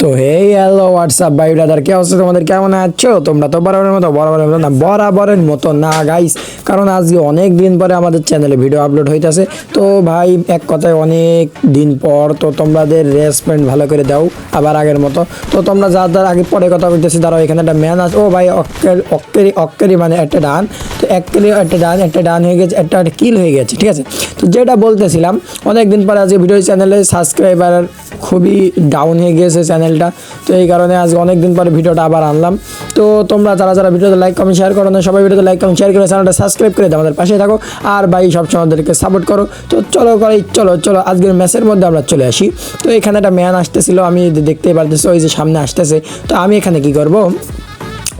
তো hey hello what's up bye brother কে অবস্থা তোমাদের? কেমন আছো? তোমরা তো বরাবরের মতো বরাবরের মতো না, বরাবরের মতো না গাইস কারণ আজকে অনেক দিন পরে আমাদের চ্যানেলে ভিডিও আপলোড হইতেছে। তো ভাই, এক কথায় অনেক দিন পর তো তোমাদের রেসপেন্ড ভালো করে দাও, আবার আগের মতো। তো তোমরা যা যার আগে পরে কথা বলতেছি, দাঁড়াও, এখানে একটা ম্যান আছে। ও ভাই, অক্কের, অক্কেরি অক্কেরি মানে একটা ডান। তো কিলি একটা ডান একটা ডান হয়ে গেছে, একটা একটা কিল হয়ে গেছে, ঠিক আছে? তো যেটা বলতেছিলাম, অনেক দিন পরে আজকে ভিডিও চ্যানেলে সাবস্ক্রাইবার খুবই ডাউন হয়ে গিয়েছে চ্যানেলটা তো এই কারণে আজকে অনেক দিন পরে ভিডিওটা আবার আনলাম। তো তোমরা যারা যারা ভিডিওতে লাইক কমেন্ট শেয়ার করো না, সবাই ভিডিওতে লাইক কমেন্ট শেয়ার করে চ্যানেলটা সাবস্ক্রাইব করে দাও আমাদের পাশে থাকো। আর ভাই সবসময় আমাদেরকে সাপোর্ট করো। তো চলো করে চলো চলো, আজকের ম্যাচের মধ্যে আমরা চলে আসি। তো এখানে একটা ম্যান আসতেছিল, আমি দেখতে পারতেছি, ওই যে সামনে আসতেছে। তো আমি এখানে কি করব?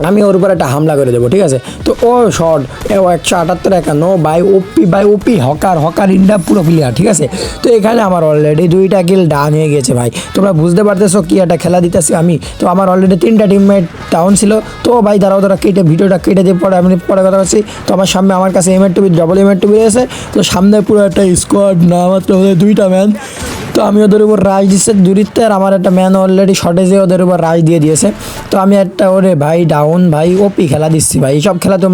আমি ওর উপর একটা হামলা করে দেবো, ঠিক আছে? তো ও শর্ট ও একশো আটাত্তর একান্ন bye OP bye OP, hacker hacker ইন্ডা পুরো প্লেয়ার ঠিক আছে? তো এখানে আমার অলরেডি দুইটা কিল ডাউন হয়ে গেছে ভাই। তোমরা বুঝতে পারতেছো কি একটা খেলা দিতেছি আমি। তো আমার অলরেডি তিনটা টিমমেট ডাউন ছিল। তো ভাই, দাঁড়াও দাঁড়া কেটে ভিডিওটা কেটে দিয়ে পরে আমি পরে কথা বলছি। তো আমার সামনে, আমার কাছে এম এর টুবি ডবল এম এর টুবি রয়েছে তো সামনে পুরো একটা স্কোয়াড না, মাত্র দুইটা ম্যান তো আমি ওদের উপর রাজ দিচ্ছে। দূরিত্বে আর আমার একটা ম্যান অলরেডি শর্টেজে ওদের উপর রাজ দিয়ে দিয়েছে। তো আমি একটা ওরে ভাই ডাউন ভাই ওপি খেলা দিচ্ছি ভাই। এইসব খেলা তো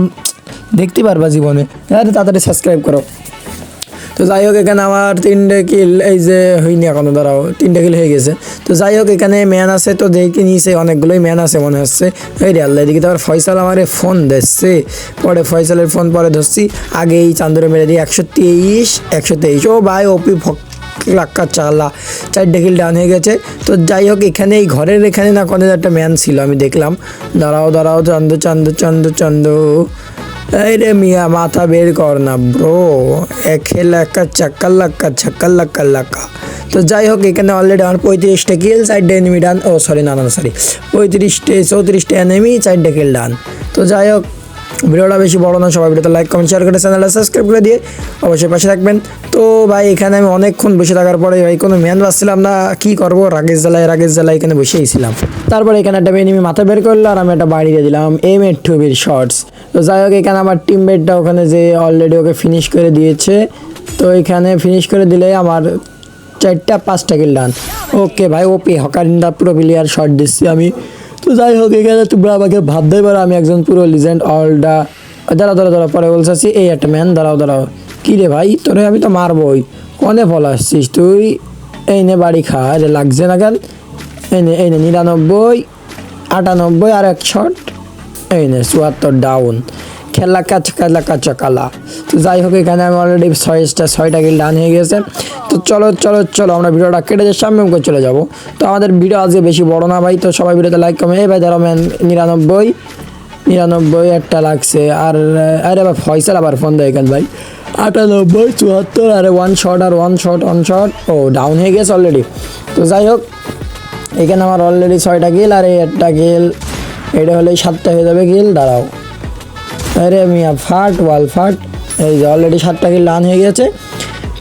দেখতে পারবা জীবনে। আরে তাড়াতাড়ি সাবস্ক্রাইব করো। তো যাই হোক, এখানে আমার তিনটে কিল এই যে হয়নি এখনও, দাঁড়াও, তিনটে কিল হয়ে গেছে। তো যাই হোক, এখানে ম্যান আছে, তো দেখে নিয়েছে, অনেকগুলোই ম্যান আছে মনে হচ্ছে। এই রে আল্লাহ, এদিকে তো আবার ফয়সাল আমার ফোন দিচ্ছে। পরে ফয়সালের ফোন পরে ধরছি। আগেই চান্দরে মেরে দিই, একশো তেইশ একশো তেইশ। ও ভাই ওপি লাক্কা চালা, চারটে কিল ডান হয়ে গেছে। তো যাই হোক এখানে এই ঘরের এখানে না কোনো একটা ম্যান ছিল, আমি দেখলাম। দাঁড়াও দাঁড়াও, চন্দ চন্দ চন্দ চন্দ। এই রে মিয়া, মাথা বের কর না ব্রো এক লাক্কা, চাক্কা, লাক্কা ছাক্কা লাক্কা লাক্কা। তো যাই হোক, এখানে অলরেডি আমার পঁয়ত্রিশটা কিল সাইডে এনিমি ডান ও সরি না না সরি পঁয়ত্রিশটে, চৌত্রিশটা এনিমি চারটে কিল ডান তো যাই হোক ভিডিওটা বেশি বড় না সবাই ভিডিওতে লাইক কমেন্ট শেয়ার করে চ্যানেলটা সাবস্ক্রাইব করে দিয়ে অবশ্যই পাশে থাকবেন। তো ভাই, এখানে আমি অনেকক্ষণ বসে থাকার পরে ভাই, কোনো ম্যান পাচ্ছিলাম না, কি করব? রাগেশ জ্বালায় রাগেশ জ্বালায় এখানে বসেই ছিলাম। তারপরে এখানে একটা এনিমি মাথা বের করল আর আমি একটা বাড়ি দিয়ে দিলাম এম এর টুবির শর্টস তো যাই হোক, এখানে আমার টিম বেডটা ওখানে যে অলরেডি ওকে ফিনিশ করে দিয়েছে, তো এখানে ফিনিশ করে দিলে আমার চারটা পাঁচটা কিল ডান ওকে ভাই ওপি হকার ইন্দা পুরো প্লেয়ার শর্ট দিচ্ছি আমি। তো যাই হোক, এখানে তোমরা আমাকে ভাবতেই পারো, আমি একজন পুরো লিজেন্ড অলডা দাঁড়াও দাঁড়া দাঁড়াও, পরে বলছি এই একটা ম্যান দাঁড়াও দাঁড়াও। কী রে ভাই, তোরে আমি তো মারবই। কনে ফল আসছিস তুই? এই নে বাড়ি খা রে লাগছে না কেন? এই নে এই নে, নিরানব্বই, আটানব্বই আর এক শট এই নে, চুয়াত্তর ডাউন খেলা কাচ কালা কাচা কালা তো যাই হোক, এখানে আমি অলরেডি ছয়টা ছয়টা কিল ডান হয়ে গেছে। তো চলো চলো চলো, আমরা ভিডিওটা কেটে যে সামনে করে চলে যাব। তো আমাদের ভিডিও আজকে বেশি বড় না ভাই, তো সবাই ভিডিওতে লাইক কমে এই ভাই ধরো ম্যান নিরানব্বই নিরানব্বই একটা লাগছে। আর, আরে আবার ফয়সাল আবার ফোন দেয় এখান ভাই? আটানব্বই, চুয়াত্তর, আরে ওয়ান শট আর ওয়ান শট ওয়ান শট ও ডাউন হয়ে গেছে অলরেডি তো যাই হোক, এখানে আমার অলরেডি ছয়টা গিল আর এই একটা গিল এটা হলে সাতটা হয়ে যাবে গিল দাঁড়াও। আরে মিয়া ফাট ওয়াল ফাট। এই যে অলরেডি সাতটা কিল রান হয়ে গেছে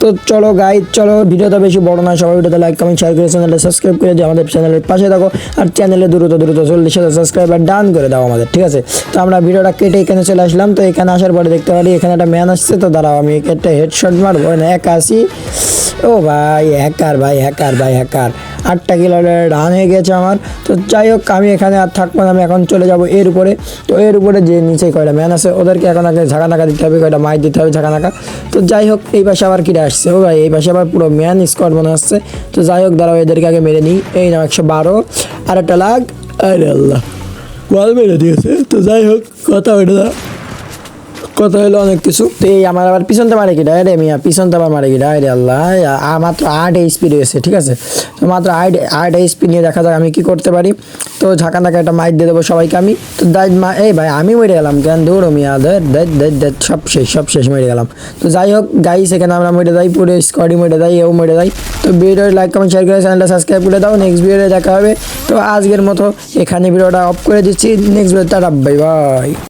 তো চলো গাইড চলো ভিডিওটা বেশি বড় না সবাই ভিডিওতে লাইক কমেন্ট শেয়ার করে চ্যানেলটা সাবস্ক্রাইব করে দিও, আমাদের চ্যানেলের পাশে থাকো। আর চ্যানেলে দ্রুত দ্রুত চল্লিশ হাজার সাবস্ক্রাইবার ডান করে দাও আমাদের, ঠিক আছে? তো আমরা ভিডিওটা কেটে এখানে চলে আসলাম। তো এখানে আসার পরে দেখতে পারি এখানে একটা ম্যান আসছে। তো দাঁড়াও, আমি একটা হেডশট মারবো। না এক আসি ও ভাই হ্যাকার ভাই হ্যাকার ভাই হ্যাকার আটটা কিলো রান হয়ে গেছে আমার। তো যাই হোক, আমি এখানে আর থাকব না, আমি এখন চলে যাব এর উপরে। তো এর উপরে যে নিচে কয়টা ম্যান আছে, ওদেরকে এখন আগে ঝাঁকা নাকা দিতে হবে, কয়টা মাইক দিতে হবে ঝাঁকা নাকা তো যাই হোক, এই পাশে আবার কিরা আসছে। ও ভাই, এই পাশে আবার পুরো ম্যান স্কোয়াড মনে আসছে তো যাই হোক, দাঁড়াও, এদেরকে আগে মেরে নিই। এই নাও, একশো বারো। আর একটা লাগ। আরে আল্লাহ। বল মেরে দিয়েছে। তো যাই হোক, কথা দাও কথা হলো অনেক কিছু। তো এই আমার আবার পিছনতে মারে কি রে মিয়া পিছনতে আবার মারে কি রে আল্লাহ মাত্র আট এইচপি রয়েছে, ঠিক আছে? তো মাত্র আট আট এইচপি নিয়ে দেখা যাক আমি কি করতে পারি। তো ঝাঁকা নাকা একটা মাইক দিয়ে দেবো সবাইকে আমি। তো দাই মা, এই ভাই, আমি মরে গেলাম কেন? দৌড়ো মিয়া দেখ দেখ দেখ দেখ সব শেষ সব শেষ, মরে গেলাম। তো যাই হোক গাই সেখানে আমরা মরে যাই, পুরো স্কোয়াডি মরে যাই, এও মরে যাই। তো ভিডিও লাইক কমেন্ট শেয়ার করে চ্যানেলটা সাবস্ক্রাইব করে দাও। নেক্সট ভিডিওতে দেখা হবে। তো আজকের মতো এখানে ভিডিওটা অফ করে দিচ্ছি। নেক্সট ভিডিওটা বাই বাই